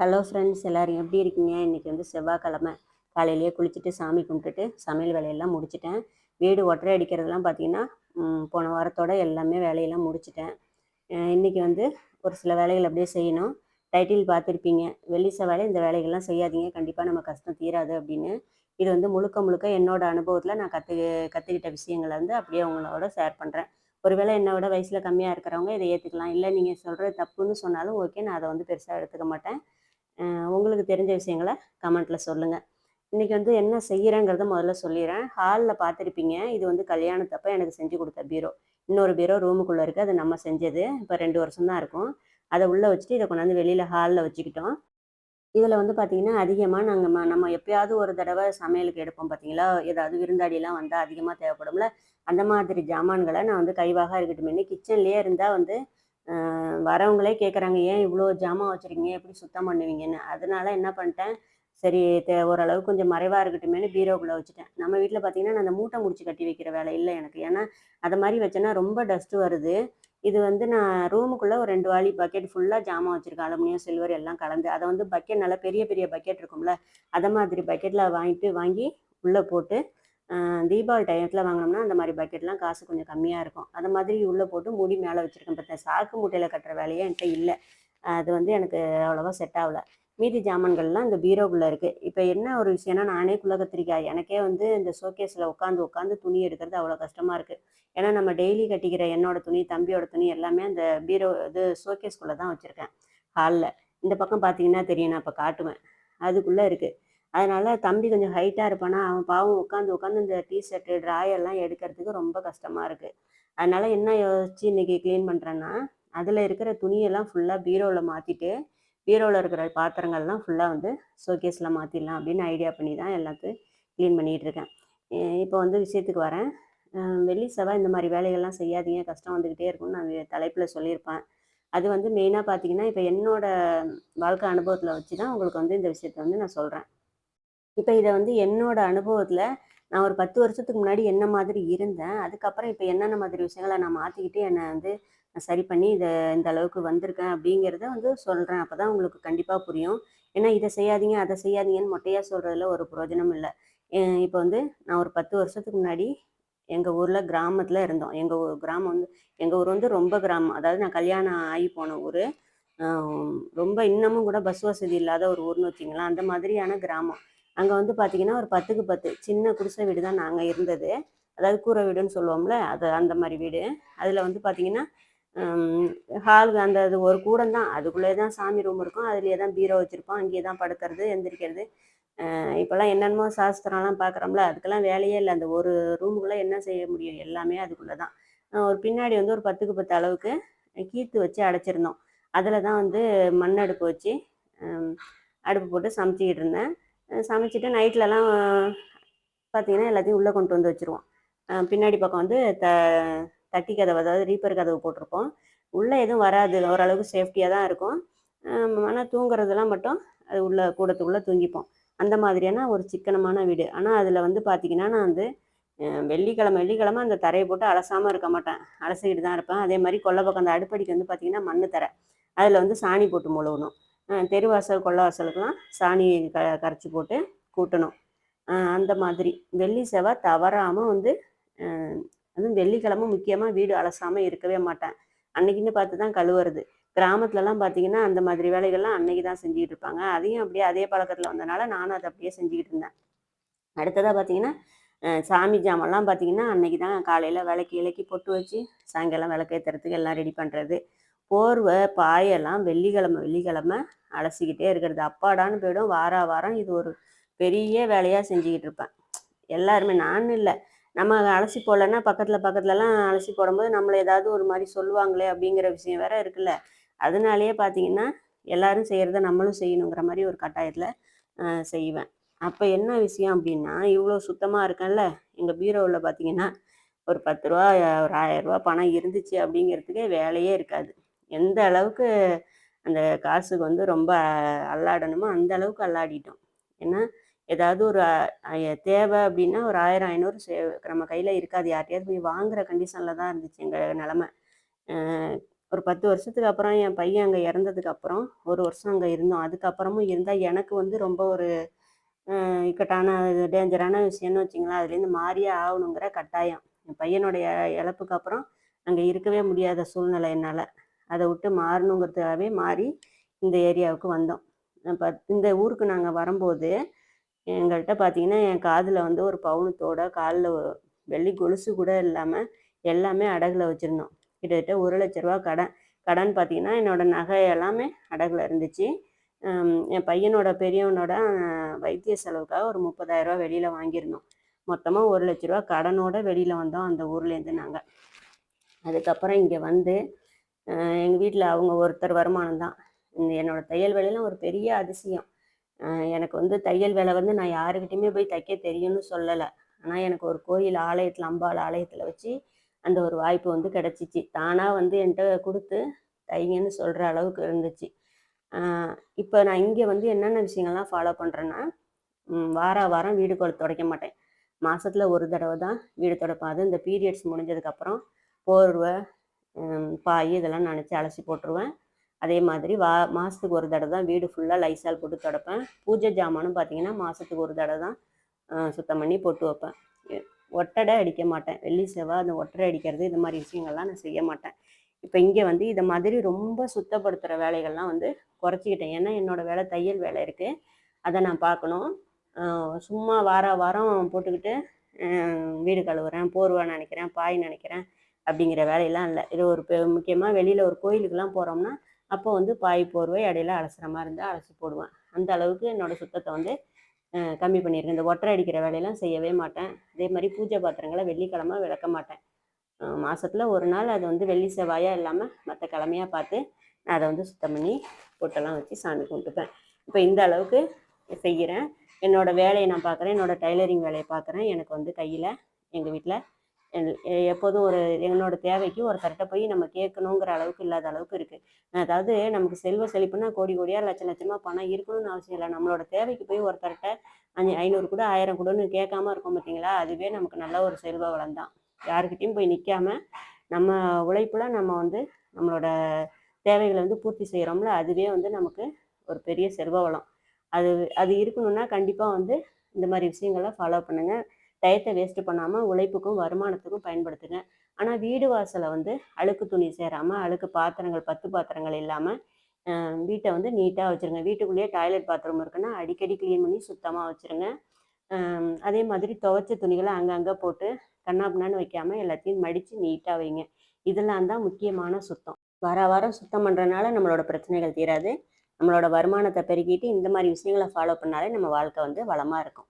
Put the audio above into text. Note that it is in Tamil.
ஹலோ ஃப்ரெண்ட்ஸ் எல்லோரும் எப்படி இருக்கீங்க? இன்றைக்கி வந்து செவ்வாய்க்கிழமை. காலையிலேயே குளிச்சுட்டு சாமி கும்பிட்டுட்டு சமையல் வேலையெல்லாம் முடிச்சிட்டேன். வீடு ஒற்றை அடிக்கிறதுலாம் பார்த்தீங்கன்னா போன வாரத்தோட எல்லாமே வேலையெல்லாம் முடிச்சிட்டேன். இன்றைக்கி வந்து ஒரு சில வேலைகள் அப்படியே செய்யணும். டைட்டில் பார்த்துருப்பீங்க. வெள்ளி செவ்வாயில் இந்த வேலைகள்லாம் செய்யாதீங்க. கண்டிப்பாக நம்ம கஷ்டம் தீராது அப்படின்னு. இது வந்து முழுக்க முழுக்க என்னோடய அனுபவத்தில் நான் கற்று கற்றுக்கிட்ட விஷயங்களை வந்து அப்படியே உங்களோட ஷேர் பண்ணுறேன் ஒருவேளை என்னோட வயசில் கம்மியாக இருக்கிறவங்க இதை ஏற்றுக்கலாம் இல்லை நீங்கள் சொல்கிறது தப்புன்னு சொன்னாலும் ஓகே நான் அதை வந்து பெருசாக எடுத்துக்க மாட்டேன். உங்களுக்கு தெரிஞ்ச விஷயங்களை கமெண்ட்டில் சொல்லுங்கள் இன்றைக்கி வந்து என்ன செய்கிறேங்கிறத முதல்ல சொல்லிடுறேன் ஹாலில் பார்த்துருப்பீங்க இது வந்து கல்யாணத்தப்போ எனக்கு செஞ்சு கொடுத்த பீரோ. இன்னொரு பீரோ ரூமுக்குள்ளே இருக்குது அது நம்ம செஞ்சது. இப்போ ரெண்டு வருஷம் தான் இருக்கும். அதை உள்ளே வச்சுட்டு இதை கொண்டாந்து வெளியில் ஹாலில் வச்சுக்கிட்டோம். இதில் வந்து பார்த்திங்கன்னா அதிகமாக நாங்கள் நம்ம எப்பயாவது ஒரு தடவை சமையலுக்கு எடுப்போம் பார்த்தீங்களா ஏதாவது விருந்தாடியெல்லாம் வந்தால் அதிகமாக தேவைப்படும்ல. அந்த மாதிரி ஜாமான்களை நான் வந்து கைவாக இருக்கட்டும். கிச்சன்லேயே இருந்தால் வந்து வரவங்களே கேட்குறாங்க ஏன் இவ்வளோ ஜாமான் வச்சுருக்கீங்க? எப்படி சுத்தம் பண்ணுவீங்கன்னு? அதனால என்ன பண்ணிட்டேன் சரி தே ஓரளவு கொஞ்சம் மறைவாக இருக்கட்டுமேனு பீரோக்குள்ளே வச்சுட்டேன். நம்ம வீட்டில் பார்த்தீங்கன்னா நான் அந்த மூட்டை முடிச்சு கட்டி வைக்கிற வேலை இல்லை எனக்கு. ஏன்னா அதை மாதிரி வச்சேன்னா ரொம்ப டஸ்ட்டு வருது. இது வந்து நான் ரூமுக்குள்ளே ஒரு ரெண்டு வாளி பக்கெட் ஃபுல்லாக ஜாமான் வச்சுருக்கேன். அலுமினியம் சில்வர் எல்லாம் கலந்து. அதை வந்து பக்கெட் நல்லா பெரிய பெரிய பக்கெட் இருக்கும்ல அதை மாதிரி பக்கெட்டில் வாங்கிட்டு வாங்கி உள்ளே போட்டு தீபாவளி டைத்தில் வாங்கினோம்னா அந்த மாதிரி பக்கெட்லாம் காசு கொஞ்சம் கம்மியாக இருக்கும். அந்த மாதிரி உள்ளே போட்டு மூடி மேலே வச்சுருக்கேன் பார்த்தேன் சாக்கு மூட்டையில் கட்டுற வேலையே என்கிட்ட இல்லை. அது வந்து எனக்கு அவ்வளோவா செட் ஆகலை. மீதி ஜாமான்கள்லாம் இந்த பீரோக்குள்ளே இருக்குது இப்போ என்ன ஒரு விஷயம்னா நானே குள்ள கத்திரிக்காய் எனக்கே வந்து இந்த ஷோகேஸில் உட்காந்து உட்காந்து துணி எடுக்கிறது அவ்வளோ கஷ்டமாக இருக்குது ஏன்னா நம்ம டெய்லி கட்டிக்கிற என்னோட துணி தம்பியோட துணி எல்லாமே அந்த பீரோ இது ஷோகேஸ்குள்ளே தான் வச்சுருக்கேன். ஹாலில் இந்த பக்கம் பார்த்தீங்கன்னா தெரியும். நான் இப்போ காட்டுவேன். அதுக்குள்ளே இருக்குது அதனால தம்பி கொஞ்சம் ஹைட்டாக இருப்பானா அவன் பாவம் உட்காந்து உட்காந்து இந்த டிஷர்ட்டு ட்ராயெல்லாம் எடுக்கிறதுக்கு ரொம்ப கஷ்டமாக இருக்குது அதனால என்ன யோசிச்சு இன்றைக்கி க்ளீன் பண்ணுறேன்னா அதில் இருக்கிற துணியெல்லாம் ஃபுல்லாக பீரோவில் மாற்றிட்டு பீரோவில் இருக்கிற பாத்திரங்கள்லாம் ஃபுல்லாக வந்து ஷோகேஸில் மாற்றிடலாம் அப்படின்னு ஐடியா பண்ணி தான் எல்லாத்தையும் க்ளீன் பண்ணிகிட்டு இருக்கேன். இப்போ வந்து விஷயத்துக்கு வரேன். வெள்ளி செவ்வாய் இந்த மாதிரி வேலைகள்லாம் செய்யாதீங்க. கஷ்டம் வந்துக்கிட்டே இருக்கும்னு நான் தலைப்பில் சொல்லியிருப்பேன். அது வந்து மெயினாக பார்த்தீங்கன்னா இப்போ என்னோடய வாழ்க்கை அனுபவத்தில் வச்சு தான் உங்களுக்கு வந்து இந்த விஷயத்த வந்து நான் சொல்கிறேன் இப்போ இதை வந்து என்னோட அனுபவத்தில் நான் ஒரு பத்து வருஷத்துக்கு முன்னாடி என்ன மாதிரி இருந்தேன் அதுக்கப்புறம் இப்போ என்னென்ன மாதிரி விஷயங்களை நான் மாற்றிக்கிட்டு என்னை வந்து சரி பண்ணி இதை இந்த அளவுக்கு வந்திருக்கேன் அப்படிங்கிறத வந்து சொல்கிறேன் அப்போ தான் உங்களுக்கு கண்டிப்பாக புரியும். ஏன்னா இதை செய்யாதீங்க அதை செய்யாதீங்கன்னு மொட்டையாக சொல்கிறதுல ஒரு பிரயோஜனம் இல்லை. இப்போ வந்து நான் ஒரு பத்து வருஷத்துக்கு முன்னாடி எங்கள் ஊரில் கிராமத்தில் இருந்தோம். எங்கள் ஊர் கிராமம் வந்து எங்கள் ஊர் வந்து ரொம்ப கிராமம். அதாவது நான் கல்யாணம் ஆகி போன ஊர். ரொம்ப இன்னமும் கூட பஸ் வசதி இல்லாத ஒரு ஊர்னு வச்சிங்களேன் அந்த மாதிரியான கிராமம். அங்கே வந்து பார்த்தீங்கன்னா ஒரு பத்துக்கு பத்து சின்ன குடிசை வீடு தான் நாங்கள் இருந்தது. அதாவது கூரை வீடுன்னு சொல்லுவோம்ல அது அந்த மாதிரி வீடு. அதில் வந்து பார்த்தீங்கன்னா ஹால் அந்த அது ஒரு கூடம் தான் அதுக்குள்ளே தான் சாமி ரூம் இருக்கும். அதுலேயே தான் பீரோ வச்சுருப்போம். அங்கேயே தான் படுக்கிறது எந்திரிக்கிறது. இப்போல்லாம் என்னென்னமோ சாஸ்திரம்லாம் பார்க்குறோம்ல அதுக்கெல்லாம் வேலையே இல்லை. அந்த ஒரு ரூமுக்குள்ளே என்ன செய்ய முடியும்? எல்லாமே அதுக்குள்ளே தான் ஒரு பின்னாடி வந்து ஒரு பத்துக்கு பத்து அளவுக்கு கீத்து வச்சு அடைச்சிருந்தோம். அதில் தான் வந்து மண் அடுப்பு வச்சு அடுப்பு போட்டு சமைச்சிக்கிட்டு இருந்தேன். சமைச்சிட்டு நைட்லலாம் பார்த்தீங்கன்னா எல்லாத்தையும் உள்ளே கொண்டு வந்து வச்சுருவோம். பின்னாடி பக்கம் வந்து த தட்டி கதவு அதாவது ரீப்பர் கதவு போட்டிருப்போம் உள்ளே எதுவும் வராது ஓரளவுக்கு சேஃப்டியாக தான் இருக்கும். ஆனால் தூங்குறதெல்லாம் மட்டும் அது உள்ள கூடத்துக்குள்ளே தூங்கிப்போம். அந்த மாதிரியான ஒரு சிக்கனமான வீடு. ஆனால் அதில் வந்து பார்த்திங்கன்னா நான் வந்து வெள்ளிக்கிழமை வெள்ளிக்கிழமை அந்த தரையை போட்டு அலசாமல் இருக்க மாட்டேன். அலசிக்கிட்டு தான் இருப்பேன். அதே மாதிரி கொல்லை பக்கம் அந்த அடுப்படிக்கு வந்து பார்த்திங்கன்னா மண் தரை. அதில் வந்து சாணி போட்டு முழுகணும். தெருவாசல் கொள்ளவாசலுக்கெல்லாம் சாணி க கரைச்சி போட்டு கூட்டணும். அந்த மாதிரி. வெள்ளி செவ்வாய் தவறாமல் வந்து அதுவும் வெள்ளிக்கிழமை முக்கியமாக வீடு அலசாமல் இருக்கவே மாட்டேன். அன்னைக்குன்னு பார்த்து தான் கழுவுறது. கிராமத்துலலாம் பார்த்தீங்கன்னா அந்த மாதிரி வேலைகள்லாம் அன்னைக்கு தான் செஞ்சுக்கிட்டு இருப்பாங்க. அதையும் அப்படியே அதே பழக்கத்தில் வந்தனால நானும் அதை அப்படியே செஞ்சுக்கிட்டு இருந்தேன். அடுத்ததாக பார்த்தீங்கன்னா சாமி ஜாமெல்லாம் பார்த்தீங்கன்னா அன்னைக்கு தான் காலையில் விளக்கி இலக்கி பொட்டு வச்சு சாயங்காலம் விளக்கேற்றுறதுக்கு எல்லாம் ரெடி பண்ணுறது போர்வை பாயெல்லாம் வெள்ளிக்கிழமை வெள்ளிக்கிழமை அலசிக்கிட்டே இருக்கிறது. அப்பாடான்னு போயிடும். வார வாரம் இது ஒரு பெரிய வேலையாக செஞ்சுக்கிட்டு இருப்பேன். எல்லாருமே நான் இல்லை. நம்ம அலசி போடலன்னா பக்கத்தில் பக்கத்துலலாம் அலசி போடும்போது நம்மளை ஏதாவது ஒரு மாதிரி சொல்லுவாங்களே அப்படிங்கிற விஷயம் வேற இருக்குல்ல. அதனாலேயே பார்த்தீங்கன்னா எல்லாரும் செய்கிறத நம்மளும் செய்யணுங்கிற மாதிரி ஒரு கட்டாயத்தில் செய்வேன். அப்போ என்ன விஷயம் அப்படின்னா இவ்வளோ சுத்தமாக இருக்கேன்ல. எங்கள் பீரோவில் பார்த்தீங்கன்னா ஒரு பத்து ரூபா ஒரு ஆயிரம் ரூபா பணம் இருந்துச்சு அப்படிங்கிறதுக்கே வேலையே இருக்காது. எந்த அளவுக்கு அந்த காசுக்கு வந்து ரொம்ப அல்லாடணுமோ அந்த அளவுக்கு அல்லாடிட்டோம். ஏன்னா ஏதாவது ஒரு தேவை அப்படின்னா ஒரு ஆயிரம் ஐநூறு சே நம்ம கையில் இருக்காது. யார்ட்டையாவது போய் வாங்குற கண்டிஷனில் தான் இருந்துச்சு எங்கள் நிலமை. ஒரு பத்து வருஷத்துக்கு அப்புறம் என் பையன் அங்கே இறந்ததுக்கு அப்புறம் ஒரு வருஷம் அங்கே இருந்தோம். அதுக்கப்புறமும் இருந்தால் எனக்கு வந்து ரொம்ப ஒரு இக்கட்டான இது டேஞ்சரான விஷயம்னு வச்சிங்களேன். அதுலேருந்து மாறியே ஆகணுங்கிற கட்டாயம். என் பையனுடைய இழப்புக்கு அப்புறம் அங்கே இருக்கவே முடியாத சூழ்நிலை என்னால். அதை விட்டு மாறணுங்கிறதுக்காகவே மாறி இந்த ஏரியாவுக்கு வந்தோம். இப்போ இந்த ஊருக்கு நாங்கள் வரும்போது எங்கள்கிட்ட பார்த்தீங்கன்னா என் காதில் வந்து ஒரு பவுனத்தோட காலில் வெள்ளி கொலுசு கூட இல்லாமல் எல்லாமே அடகில் வச்சுருந்தோம். கிட்டத்தட்ட ஒரு லட்ச ரூபா கடன் கடன் பார்த்தீங்கன்னா என்னோடய நகை எல்லாமே அடகில் இருந்துச்சு. என் பையனோட பெரியவனோட வைத்திய செலவுக்காக ஒரு முப்பதாயிரரூபா வெளியில் வாங்கியிருந்தோம். மொத்தமாக ஒரு லட்ச ரூபா கடனோட வெளியில் வந்தோம் அந்த ஊர்லேருந்து நாங்கள் அதுக்கப்புறம் இங்கே வந்து எங்கள் வீட்டில் அவங்க ஒருத்தர் வருமானம் தான். இந்த என்னோட தையல் வேலையெல்லாம் ஒரு பெரிய அதிசயம். எனக்கு வந்து தையல் வேலை வந்து நான் யாருக்கிட்டையுமே போய் தைக்க தெரியும்னு சொல்லலை. ஆனால் எனக்கு ஒரு கோயில் ஆலயத்தில் அம்பாள் ஆலயத்தில் வச்சு அந்த ஒரு வாய்ப்பு வந்து கிடச்சிச்சு. தானாக வந்து என்கிட்ட கொடுத்து தைங்கன்னு சொல்கிற அளவுக்கு இருந்துச்சு. இப்போ நான் இங்கே வந்து என்னென்ன விஷயங்கள்லாம் ஃபாலோ பண்ணுறேன்னா வார வாரம் வீடு கொ துடைக்க மாட்டேன். மாதத்தில் ஒரு தடவை தான் வீடு துடைப்பேன். அது இந்த பீரியட்ஸ் முடிஞ்சதுக்கப்புறம் போர்வை பாய் இதெல்லாம் நினச்சி அலசி போட்டுருவேன். அதே மாதிரி வா மாதத்துக்கு ஒரு தடவை தான் வீடு ஃபுல்லாக லைசால் போட்டு துடைப்பேன். பூஜை ஜாமானும் பார்த்தீங்கன்னா மாதத்துக்கு ஒரு தடவை தான் சுத்தம் பண்ணி போட்டு வைப்பேன். ஒட்டடை அடிக்க மாட்டேன். வெள்ளி செவ்வாய் அந்த ஒட்டடை அடிக்கிறது இந்த மாதிரி விஷயங்கள்லாம் நான் செய்ய மாட்டேன். இப்போ இங்கே வந்து இதை மாதிரி ரொம்ப சுத்தப்படுத்துகிற வேலைகள்லாம் வந்து குறைச்சிக்கிட்டேன். ஏன்னா என்னோடய வேலை தையல் வேலை இருக்குது அதை நான் பார்க்கணும் சும்மா வார வாரம் போட்டுக்கிட்டு வீடு கழுவுறேன் போர்வை நினைக்கிறேன் பாய் நினைக்கிறேன். அப்படிங்கிற வேலையெல்லாம் இல்லை. இது ஒரு முக்கியமாக வெளியில் ஒரு கோயிலுக்கெல்லாம் போகிறோம்னா அப்போ வந்து பாய் போர்வை இடையில அலசுற மாதிரி இருந்தால் அலசி போடுவேன். அந்த அளவுக்கு என்னோட சுத்தத்தை வந்து கம்மி பண்ணியிருக்கேன் இந்த ஒட்டரை அடிக்கிற வேலையெல்லாம் செய்யவே மாட்டேன். அதே மாதிரி பூஜை பாத்திரங்களை வெள்ளிக்கிழமை விளக்க மாட்டேன். அஹ், மாசத்துல ஒரு நாள் அது வந்து வெள்ளி செவ்வாயாக இல்லாமல் மற்ற கிழமையாக பார்த்து நான் அதை வந்து சுத்தம் பண்ணி பொட்டெல்லாம் வச்சு சாமி கும்பிட்டுப்பேன். இப்போ இந்த அளவுக்கு செய்கிறேன் என்னோட வேலையை நான் பார்க்குறேன் என்னோட டைலரிங் வேலையை பார்க்குறேன் எனக்கு வந்து கையில் எங்கள் வீட்டில் எப்போதும் ஒரு என்னோட தேவைக்கு ஒருத்தர்கிட்ட போய் நம்ம கேட்கணுங்கிற அளவுக்கு இல்லாத அளவுக்கு இருக்குது அதாவது நமக்கு செல்வ செழிப்புனா கோடி கோடியாக லட்ச லட்சமாக பணம் இருக்கணும்னு அவசியம் இல்லை. நம்மளோட தேவைக்கு போய் ஒருத்தர்கிட்ட அஞ்சு ஐநூறு கூட ஆயிரம் கூடன்னு கேட்காம இருக்கோம் பார்த்தீங்களா அதுவே நமக்கு நல்ல ஒரு செல்வ வளம் தான். யாருக்கிட்டையும் போய் நிற்காம நம்ம உழைப்புல நம்ம வந்து நம்மளோட தேவைகளை வந்து பூர்த்தி செய்கிறோம்ல அதுவே வந்து நமக்கு ஒரு பெரிய செல்வ வளம். அது அது இருக்கணும்னா கண்டிப்பாக வந்து இந்த மாதிரி விஷயங்களை ஃபாலோ பண்ணுங்கள் டயத்தை வேஸ்ட் பண்ணாமல் உழைப்புக்கும் வருமானத்துக்கும் பயன்படுத்துங்க. ஆனால் வீடு வாசலை வந்து அழுக்கு துணி சேராமல் அழுக்கு பாத்திரங்கள் பத்து பாத்திரங்கள் இல்லாமல் வீட்டை வந்து நீட்டாக வச்சுருங்க. வீட்டுக்குள்ளேயே டாய்லெட் பாத்ரூம் இருக்குன்னா அடிக்கடி க்ளீன் பண்ணி சுத்தமாக வச்சுருங்க. அதே மாதிரி துவைச்ச துணிகளை அங்கங்கே போட்டு கண்ணாபின்னான்னு வைக்காமல் எல்லாத்தையும் மடித்து நீட்டாக வைங்க. இதெல்லாம் தான் முக்கியமான சுத்தம். வார வாரம் சுத்தம் பண்ணுறதுனால நம்மளோட பிரச்சனைகள் தீராது. நம்மளோட வருமானத்தை பெருக்கிட்டு இந்த மாதிரி விஷயங்களை ஃபாலோ பண்ணாலே நம்ம வாழ்க்கை வந்து வளமாக இருக்கும்.